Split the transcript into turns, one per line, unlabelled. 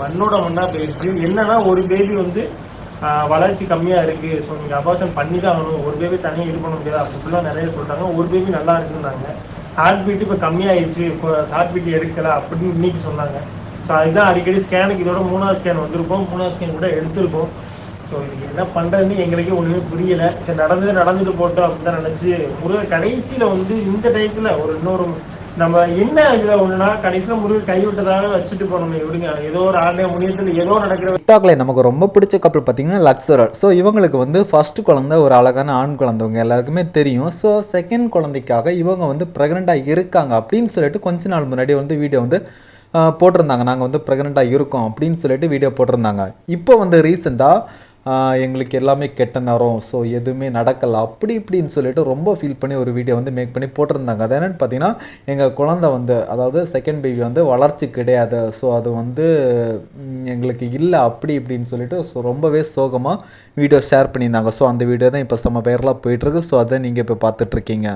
மண்ணோட மண்ணாக போயிடுச்சு என்னன்னா ஒரு பேபி வந்து வளர்ச்சி கம்மியாக இருக்கு. ஸோ நீங்கள் அபார்ஷன் பண்ணி தான் ஆகணும். ஒரு பேபி தனியாக இது பண்ண முடியாது. அப்படிலாம் நிறைய சொல்கிறாங்க ஒரு பேபி நல்லா இருக்குன்னாங்க. ஹார்ட் பீட் இப்போ கம்மியாயிடுச்சு இப்போ ஹார்ட் பீட் எடுக்கலை அப்படின்னு இன்னைக்கு சொன்னாங்க. ஸோ அதுதான் அடிக்கடி ஸ்கேனுக்கு இதோட மூணாவது ஸ்கேன் வந்திருக்கோம். மூணாவது ஸ்கேன் கூட எடுத்திருக்கோம். ஸோ இது என்ன பண்ணுறதுன்னு எங்களுக்கே ஒன்றுமே புரியலை. சரி நடந்தது நடந்துட்டு போட்டோம் அப்படின்னு தான் நினச்சி முருகர் கடைசியில் வந்து இந்த டயத்தில் ஒரு இன்னொரு நம்ம என்ன இதில் ஒன்றுனா கடைசியில் முருகன் கைவிட்டதாக வச்சுட்டு போனோம் விடுங்க. ஏதோ ஒரு ஆன்லைன் முனியத்தில் ஏதோ நடக்கிற
டிக்டாக்ல நமக்கு ரொம்ப பிடிச்ச கப்பல் பார்த்தீங்கன்னா லக்ஸரர் ஸோ இவங்களுக்கு வந்து ஃபர்ஸ்ட் குழந்தை ஒரு அழகான ஆண் குழந்தைங்க எல்லாருக்குமே தெரியும். ஸோ செகண்ட் குழந்தைக்காக இவங்க வந்து ப்ரெக்னெண்ட்டாக இருக்காங்க அப்படின்னு சொல்லிட்டு கொஞ்ச நாள் முன்னாடி வந்து வீடியோ வந்து போட்டிருந்தாங்க. நாங்கள் வந்து ப்ரெக்னெண்ட்டாக இருக்கோம் அப்படின்னு சொல்லிட்டு வீடியோ போட்டிருந்தாங்க. இப்போ வந்து ரீசெண்டாக எங்களுக்கு எல்லாமே கெட்ட நேரம் ஸோ எதுவுமே நடக்கலை. அப்படி இப்படின்னு சொல்லிட்டு ரொம்ப ஃபீல் பண்ணி ஒரு வீடியோ வந்து மேக் பண்ணி போட்டிருந்தாங்க. அது என்னென்னு பார்த்தீங்கன்னா எங்கள் குழந்தை வந்து அதாவது செகண்ட் பேபி வந்து வளர்ச்சி கிடையாது. ஸோ அது வந்து எங்களுக்கு இல்லை அப்படி இப்படின்னு சொல்லிட்டு ஸோ ரொம்பவே சோகமாக வீடியோ ஷேர் பண்ணியிருந்தாங்க. ஸோ அந்த வீடியோ தான் இப்போ செம்ம வைரலாக போயிட்டுருக்கு ஸோ அதை நீங்கள் இப்போ பார்த்துட்ருக்கீங்க